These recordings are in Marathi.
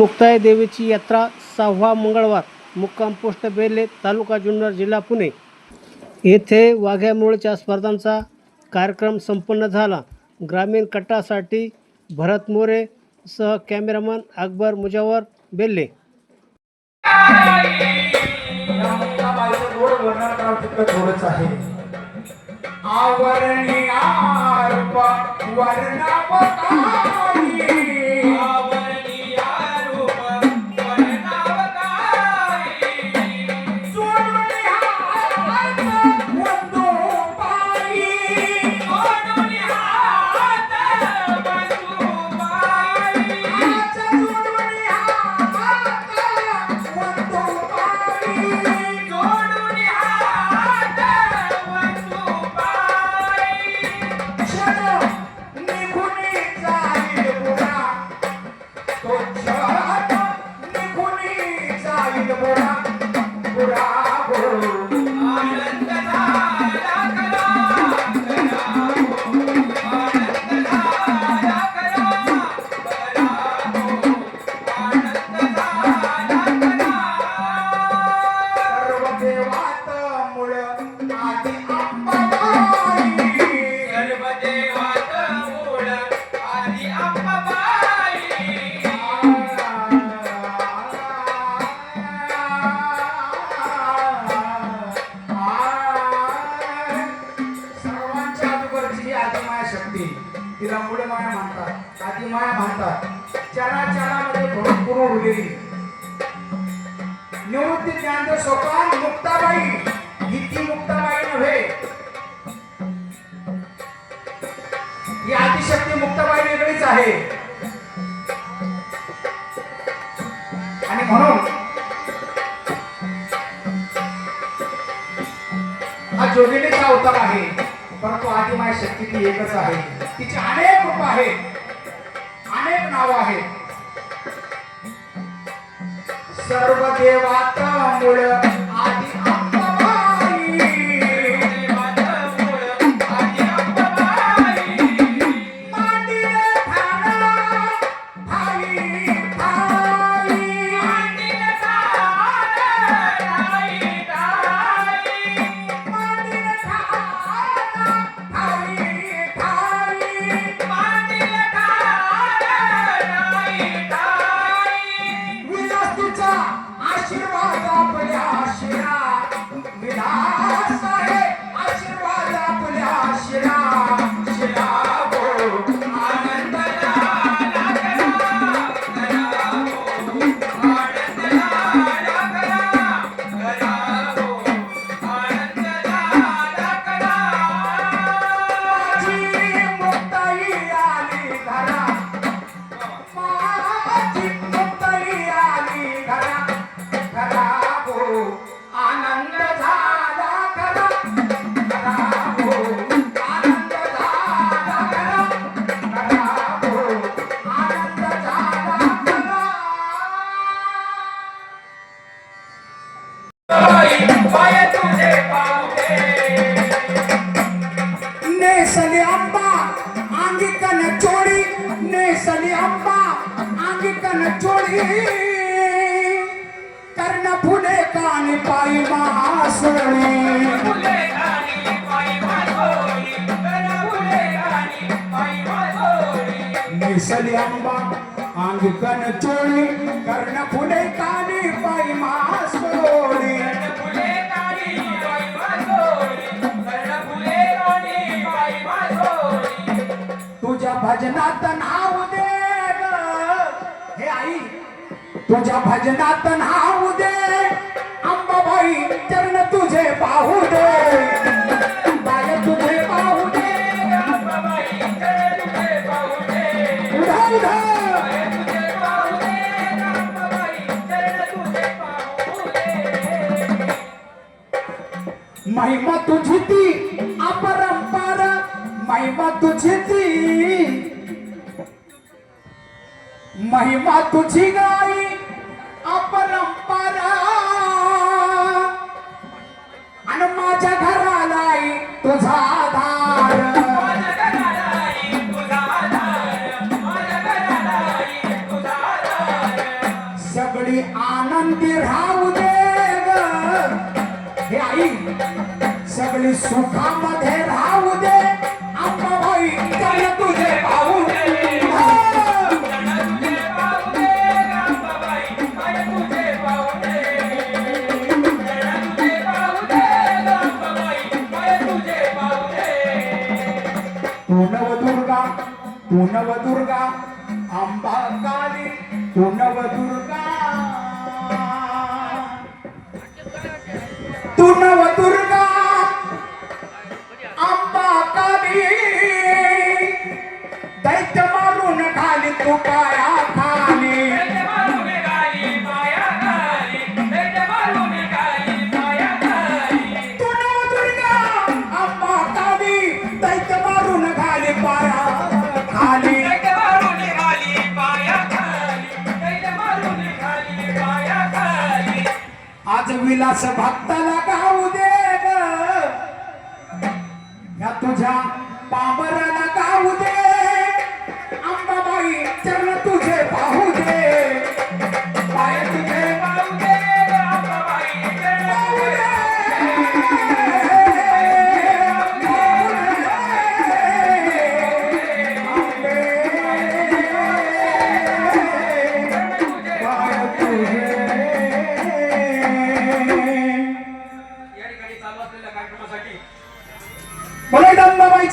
मुक्ताई देवीची यात्रा सहावा मंगळवार. मुक्काम पोस्ट बेर्ले तालुका जुन्नर जिल्हा पुणे. येथे वाघ्यामुळेच्या स्पर्धांचा कार्यक्रम संपन्न झाला. ग्रामीण कट्टासाठी भरत मोरे सह कॅमेरामन अकबर मुजावर बेल्ले. या निवृत्ती ज्ञानदेव सोपान मुक्ताबाई. ही ती मुक्ताबाई नव्हे. ही आदिशक्ती मुक्ताबाई वेगळीच आहे. आणि म्हणून हा जोगिनीचा अवतार आहे. परंतु आदिमाय शक्ती ती एकच आहे. तिचे अनेक रूप आहेत. अनेक नाव आहेत. सर्व Bye. चोळी नेसले आंबा अंगिकन चोळी कर्ण फुले कानी पायी मासळी नेसले आंबा अंगिकन चोळी कर्ण फुले कानी पायी मासळी तुझ्या भजनात तुझ्या भजनात नाव दे. अंबाबाई चरण तुझे पाहू दे. तुझे पाहू दे. उधा उधा. महिमा तुझी ती अपरंपार महिमा तुझी ती महिमा तुझी गाई अपरंपरा. आणि माझ्या घराला तुझा आधार. सगळी आनंदी राहू दे आई सगळी सुखामध्ये राहू तू नवदुर्गा पुनवदुर्गा विलास भक्ताला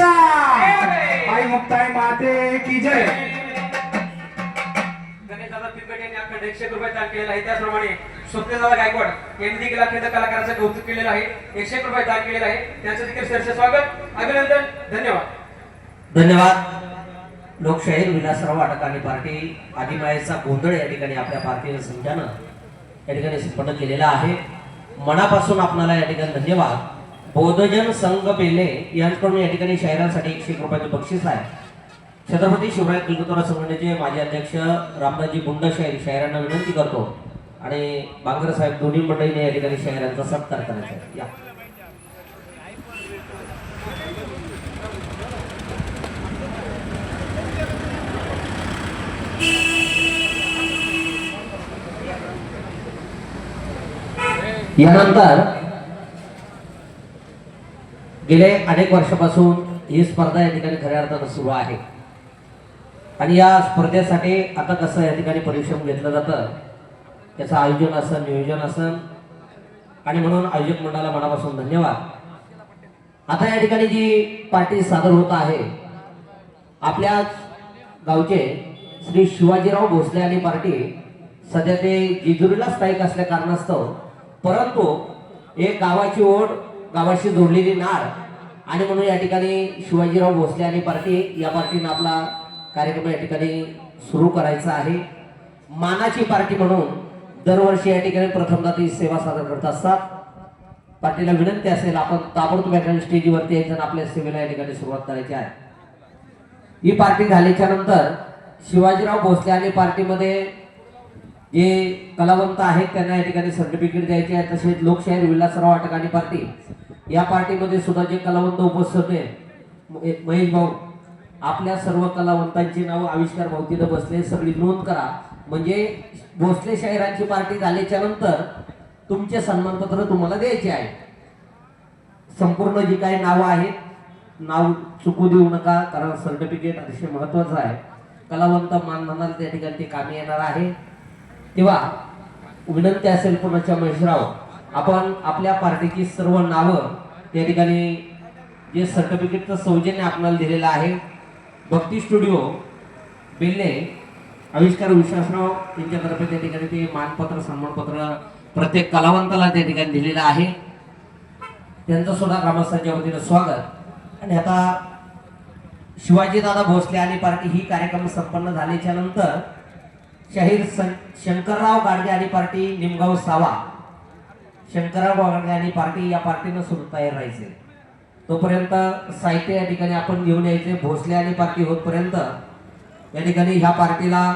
आई मुक्ताई माते की जय. गणेशदादा पिरगट यांनी अखंड एकशे एक रुपये दान केलेला आहे. त्याचप्रमाणे स्वप्नदादा गायकवाड यांनी देखील अखंड कलाकाराचं कौतुक केलेलं आहे. एकशे एक रुपये दान केलेलं आहे. त्यांचं देखील सहर्ष स्वागत. अभिनंदन. धन्यवाद. धन्यवाद. लोकशाहीर विलासराव अटकाणी पार्टी आदिमायेचा गोंधळ या ठिकाणी आपल्या भारतीय संघानं या ठिकाणी संपन्न केलेला आहे. मनापासून आपणाला या ठिकाणी धन्यवाद. बौद्धजन संघ पेले यांच्याकडून या ठिकाणी शहरांसाठी एकशे रुपयाचं बक्षीस आहे. छत्रपती शिवराय किल्लोत्तरा संघटनेचे माजी अध्यक्ष रामदासजी बुंडशाहीर शहरांना विनंती करतो आणि बांगर साहेब दोन्ही मंडळीने या ठिकाणी शहरांचा सत्कार करायचा आहे. या. यानंतर गेले अनेक वर्षापासून ही स्पर्धा या ठिकाणी खऱ्या अर्थानं सुरू आहे. आणि या स्पर्धेसाठी आता कसं या ठिकाणी परिश्रम घेतलं जातं त्याचं आयोजन असन नियोजन असन आणि म्हणून आयोजक मंडळाला मनापासून धन्यवाद. आता या ठिकाणी जी पार्टी सादर होत आहे आपल्याच गावचे श्री शिवाजीराव भोसले आणि पार्टी सध्या ते जेजुरीला स्थायिक असल्या कारणास्तव परंतु एक गावाची ओढ गावाशी जोडलेली नाळ आणि म्हणून या ठिकाणी शिवाजीराव भोसले आणि पार्टी या पार्टीनं आपला कार्यक्रम या ठिकाणी सुरू करायचा आहे. मानाची पार्टी म्हणून दरवर्षी या ठिकाणी प्रथमदा ती सेवा सादर करत असतात. पार्टीला विनंती असेल आपण ताबडतोब या स्टेजवरती यायचं आणि आपल्या सेवेला या ठिकाणी सुरुवात करायची आहे. ही पार्टी झाल्याच्यानंतर शिवाजीराव भोसले आणि पार्टीमध्ये जे कलावंत आहेत त्यांना या ठिकाणी सर्टिफिकेट द्यायचे आहे. तसेच लोकशाहीर विलासराव अटक पार्टी या पार्टीमध्ये सुद्धा जे कलावंत उपस्थित होते महेश भाऊ आपल्या सर्व कलावंतांची नाव आविष्कार भाऊ बसले सगळी नोंद करा. म्हणजे भोसले शाहिरांची पार्टी झाल्याच्यानंतर तुमचे सन्मानपत्र तुम्हाला द्यायचे आहे. संपूर्ण जी काही नावं आहेत नाव चुकू देऊ नका कारण सर्टिफिकेट अतिशय महत्वाचं आहे. कलावंत मानधनाला त्या ठिकाणी ते कामी येणार आहे. तेव्हा विनंती असेल पुण्याच्या महेशराव आपण आपल्या पार्टीची सर्व नावं त्या ठिकाणी जे सर्टिफिकेटचं सौजन्य आपल्याला दिलेलं आहे. भक्ती स्टुडिओ बेल्ले आविष्कार विश्वासराव यांच्यातर्फे त्या ठिकाणी ते मानपत्र सन्मानपत्र प्रत्येक कलावंताला त्या ठिकाणी दिलेलं आहे. त्यांचं सुद्धा ग्रामस्थांच्या वतीनं स्वागत. आणि आता शिवाजीदादा भोसले आणि पार्टी ही कार्यक्रम संपन्न झाल्याच्यानंतर शाहीर सं- शंकरराव गाडगे आणि पार्टी निमगाव सावा शंकरराव गाडगे आणि पार्टी या पार्टीनं सुरू तयार राहायचे. तोपर्यंत साहित्य या ठिकाणी आपण घेऊन यायचे. भोसले आणि पार्टी होतपर्यंत या ठिकाणी ह्या पार्टीला